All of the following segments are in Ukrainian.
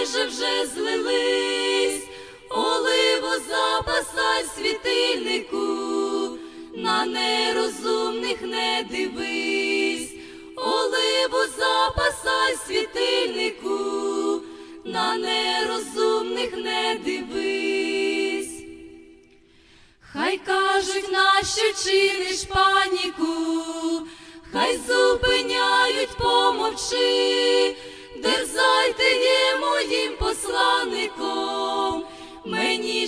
майже вже злились, оливо запасай світильнику, на нерозумних не дивись, оливо запасай світильнику, на нерозумних не дивись, хай кажуть, нащо чиниш паніку, хай зупиняють помовчи, дерзайте.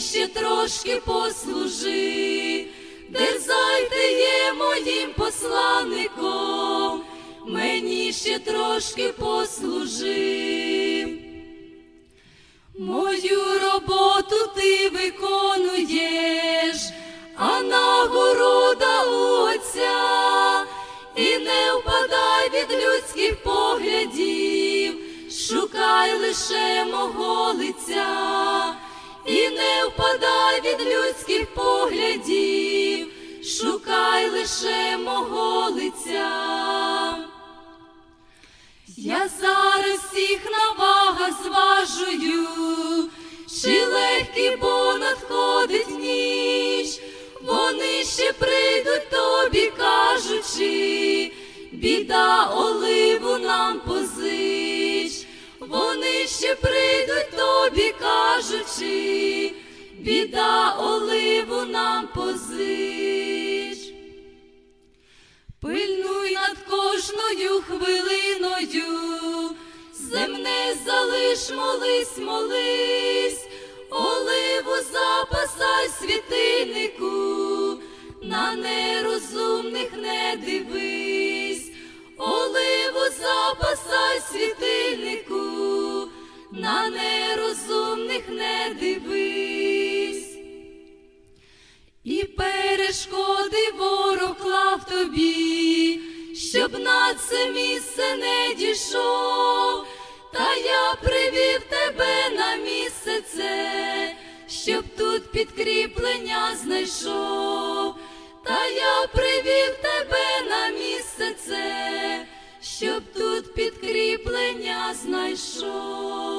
Ще трошки послужи, дерзайте є моїм посланником, мені ще трошки послужи. Мою роботу ти виконуєш, а нагорода у Отця, і не впадай від людських поглядів, шукай лише мого лиця, і не впадай від людських поглядів, шукай лише мого лиця. Я зараз всіх на вагах зважую, чи легкий, бо надходить ніч, вони ще прийдуть тобі, кажучи, біда оливу нам позич, ще прийдуть тобі, кажучи, біда оливу нам позич. Пильнуй над кожною хвилиною, земне залиш, молись, молись, оливу запасай на нерозумних не дивись. І перешкоди ворог клав тобі, щоб на це місце не дійшов, та я привів тебе на місце це, щоб тут підкріплення знайшов, та я привів тебе на місце це, щоб тут підкріплення знайшов.